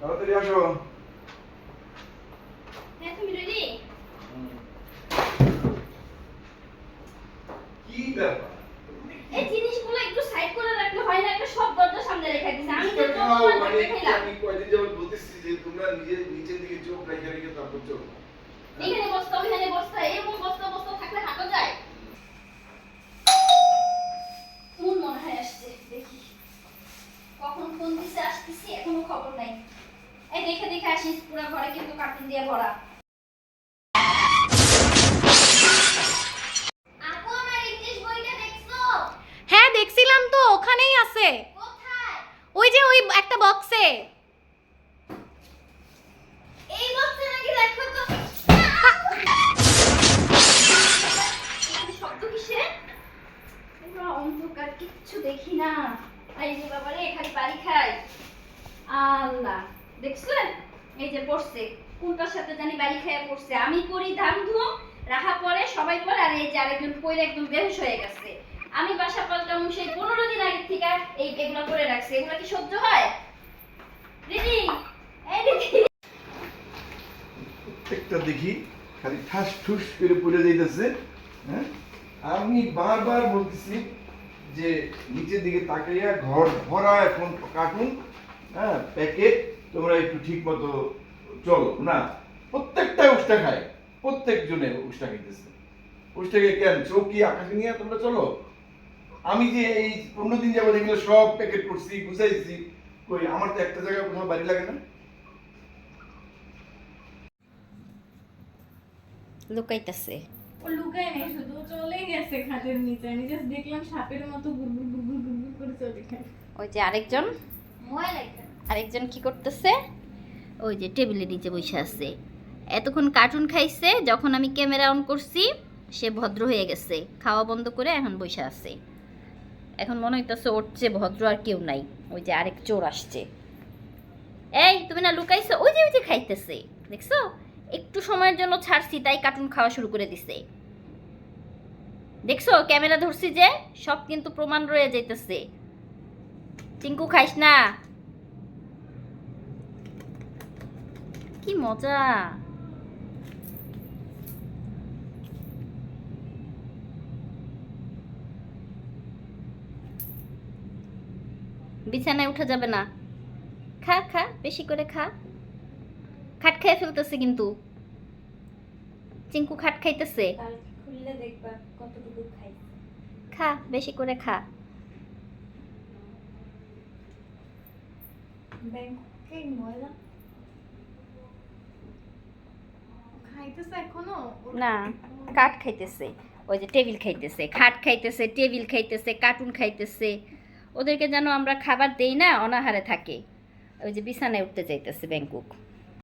তাড়াতাড়ি আসো। হ্যাঁ কি ব্যাপার? এই জিনিসগুলো একটু সাইড করে রাখলে হয় না একটা সব দরজা সামনে রেখে দিছে। আমি তো তোমার মানে আমি কয়দিন যাবত বলতেছি যে তোমরা নিজে নিচের দিকে চোখ রেখে রেখে তারপর চোখ এখানে বস্তা ওখানে বস্তা এরকম বস্তা বস্তা থাকলে হাঁটা যায় মন মনে হয় আসছে দেখি কখন ফোন দিছে আসতেছি এখনও খবর নাই এই দেখে দেখে আসিস পুরো ঘরে কিন্তু কার্টুন দিয়ে ভরা। আপু আমার ইংলিশ বইটা দেখছ? হ্যাঁ দেখছিলাম তো ওখানেই আছে। কোথায়? ওই যে ওই একটা বক্সে এই বক্সে নাকি দেখো তো। শব্দ কিসের? অন্ধকার কিচ্ছু দেখি না। এই যে বাবারে এখানে বাড়ি খাই। আল্লাহ। দেখছেন? এই যে পড়ছে, কোনটার সাথে জানি বাড়ি পড়ছে? আমি করি পরে সবাই পরে আর এই যে আরেকজন একদম হয়ে গেছে। আমি বাসা সেই পনেরো দিন আগে থেকে এই এগুলো করে এগুলো কি সহ্য হয়? দিদি প্রত্যেকটা দেখি, খালি ঠাস ঠুস করে পড়ে যাইতেছে হ্যাঁ? আমি বারবার বলতেছি যে নিচের দিকে তাকাইয়া ঘর ভরা এখন কার্টুন হ্যাঁ? প্যাকেট তোমরা একটু ঠিক মতো চলো না প্রত্যেকটা উষ্টা খায় প্রত্যেক জনে উষ্টা খাইতেছে। উষ্টাকে কেন? চোখ কি আকাশে নিয়ে তোমরা চলো? আমি যে এই পনেরো দিন যাব এগুলো সব প্যাকেট করছি গুছাইছি কই আমার তো একটা জায়গায় কোথাও বাড়ি লাগে না? লুকাইতেছে। ও লুকায় নাই শুধু চলে গেছে খাটের নিচে। আমি জাস্ট দেখলাম সাপের মতো গুড়গুড় গুড়গুড় গুড়গুড় করে চলে গেছে। ওই যে আরেকজন? ময় এটা আরেকজন কি করতেছে? ওই যে টেবিলের নিচে বসে আছে। এতক্ষণ কার্টুন খাইছে, যখন আমি ক্যামেরা অন করছি, সে ভদ্র হয়ে গেছে। খাওয়া বন্ধ করে এখন বসে আছে। এখন মনে হইতেছে ওর ভদ্র আর কেউ নাই। ওই যে আরেক চোর আসছে। এই, তুমি না লুকাইছো? ওই যে ওই যে খাইতেছে। দেখছ? একটু সময়ের জন্য ছাড়ছি, তাই কার্টুন খাওয়া শুরু করে দিছে। দেখছ? ক্যামেরা ধরছি যে, সব কিন্তু প্রমাণ রয়ে যাইতেছে। চিঙ্কু খাইস না। কি মজা বিছানায় উঠা যাবে না। খা খা বেশি করে খা। খাট খেয়ে ফেলতেছে কিন্তু। চিঙ্কু খাট খাইতেছে। খাই খা বেশি করে খা। ব্যাংকে ময়লা খাইতেছে এখনও ওর- না, কাঠ খাইতেছে, ওই যে টেবিল খাইতেছে, খাট খাইতেছে, টেবিল খাইতেছে, কার্টুন খাইতেছে। ওদেরকে যেন আমরা খাবার দেই না, অনাহারে থাকে। ওই যে বিছানায় উঠতে চাইতেছে ব্যাংকুক।